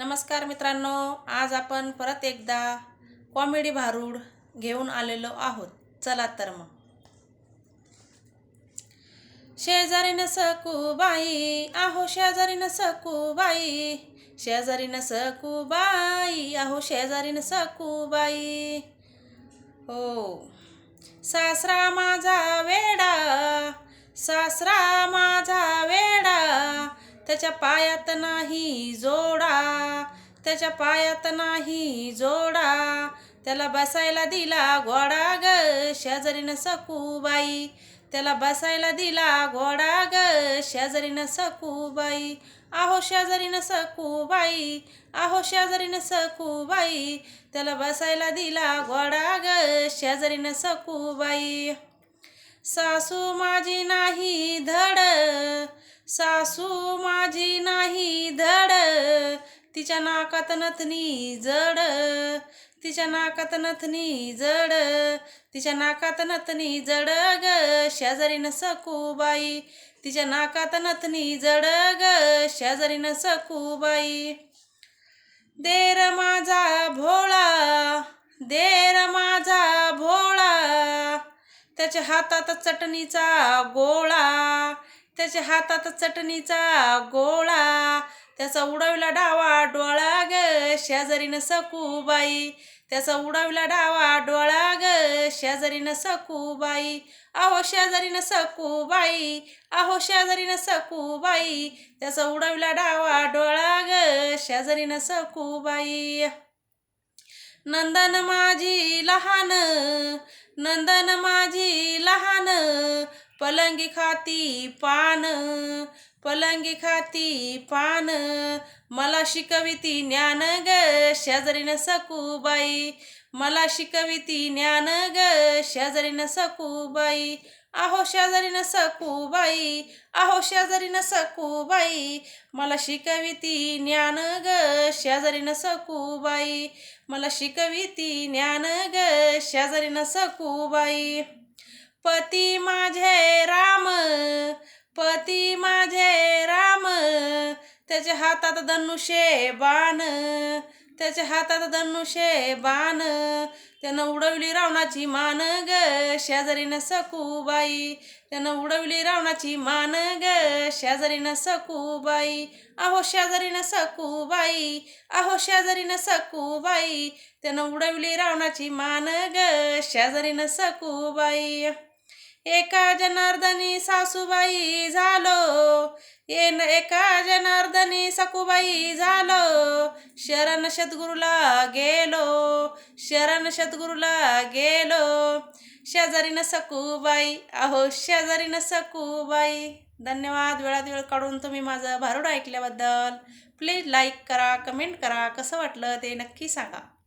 नमस्कार मित्रांनो आज आपण परत एकदा कॉमेडी भारूड घेऊन आलेलो आहोत. चला तर मग. शेजारीन सकूबाई आहो शेजारीन सकूबाई शेजारीन सकूबाई आहो शेजारीन सकूबाई हो सासरा माझा वेडा सासरा मा त्याच्या पायात नाही जोडा त्याच्या पायात नाही जोडा. त्याला बसायला दिला घोडा ग शेजारीनं सकूबाई त्याला बसायला दिला घोडा ग शेजारीनं सकूबाई आहो शेजारीनं सकूबाई आहो शेजारीनं सकूबाई त्याला बसायला दिला घोडा ग शेजारीनं सकूबाई सासू माझी नाही धड सासू माझी नाही धड. तिच्या नाकात नथनी जड. तिच्या नाकात नथनी जड. तिच्या नाकात नथनी जड ग. शेजारीनं सकूबाई तिच्या नाकात नथनी जड ग. शेजारीनं सकूबाई देर माझा भोळा. देर माझा भोळा. त्याच्या हातात चटणीचा गोळा. त्याच्या हातात चटणीचा गोळा त्याचा उडविला डावा डोळा ग शेजारीनं सकूबाई त्याचा उडविला डावा डोळा ग शेजारीनं सकूबाई अहो शेजारीनं सकूबाई अहो शेजारीनं सकूबाई त्याचा उडविला डावा डोळा ग शेजारीनं सकूबाई नंदन माझी लहान नंदन माझी लहान पलंगी खाती पान पलंगी खाती पान. मला शिकविती ज्ञान ग शेजारीनं सकूबाई मला शिकविती ज्ञान ग शेजारीनं सकूबाई आहो शेजारीनं सकूबाई आहो शेजारीनं सकूबाई मला शिकविती ज्ञान ग शेजारीनं सकूबाई मला शिकविती ज्ञान ग शेजारीनं सकूबाई पती त्याच्या हातात धनुष्य बाण त्याच्या हातात धनुषे बाण त्यानं उडवली रावणाची मान ग शेजारीनं सकूबाई त्यानं उडवली रावणाची मान ग शेजारीनं सकूबाई अहो शेजारीनं सकूबाई अहो शेजारीनं सकूबाई त्यानं उडवली रावणाची मान ग शेजारीनं सकूबाई एका जनार्दनी सासूबाई झालो येन एका जनार्दनी सकुबाई झालो. शरण सद्गुरूला गेलो. शरण सद्गुरूला गेलो. शेजारीनं सकूबाई अहो शेजारीनं सकूबाई धन्यवाद वेळात वेळ काढून तुम्ही माझं भारूड ऐकल्याबद्दल. प्लीज लाईक करा कमेंट करा कसं वाटलं ते नक्की सांगा.